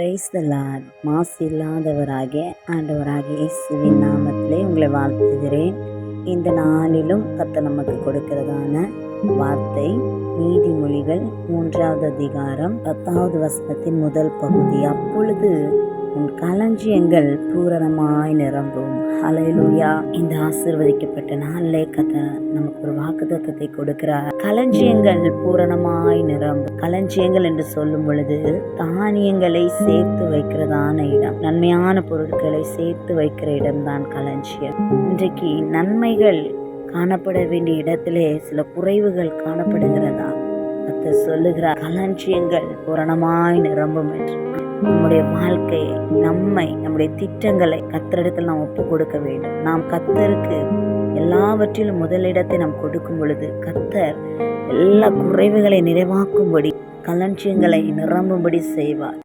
Praise the Lord மாசு இல்லாதவராகிய ஆண்டவராகிய இயேசுவின் நாமத்திலே உங்களை வாழ்த்துகிறேன். இந்த நாளிலும் கத்த நமக்கு கொடுக்கிறதான வார்த்தை நீதிமொழிகள் மூன்றாவது அதிகாரம் பத்தாவது வசனத்தின் முதல் பகுதி. அப்பொழுது உன் களஞ்சியங்கள் பூரணமாய் நிரம்பும். ஹalleluya. இந்த ஆசீர்வதிக்கப்பட்ட நாளிலே கதை நமக்கு ஒரு வாக்குத்தத்தத்தை கொடுக்கிறார். களஞ்சியங்கள் பூரணமாய் நிரம்பும். களஞ்சியங்கள் என்று சொல்லும் பொழுது தானியங்களை சேர்த்து வைக்கிறதான இடம். நன்மையான பொருட்களை சேர்த்து வைக்கிற இடம்தான் களஞ்சியம். இன்றைக்கு நன்மைகள் காணப்பட வேண்டிய இடத்திலே சில குறைவுகள் காணப்படுகிறதா? சொல்லுகிறார் களஞ்சியங்கள் பூரணமாய் நிரம்பும் என்று. நம்முடைய வாழ்க்கையை நம்மை நம்முடைய திட்டங்களை கத்தரிடத்தில் நாம் ஒப்பு கொடுக்க வேண்டும். நாம் கத்தருக்கு எல்லாவற்றிலும் முதலிடத்தை நாம் கொடுக்கும் பொழுது கத்தர் எல்லா குறைவுகளை நிறைவாக்கும்படி களஞ்சியங்களை நிரம்பும்படி செய்வார்.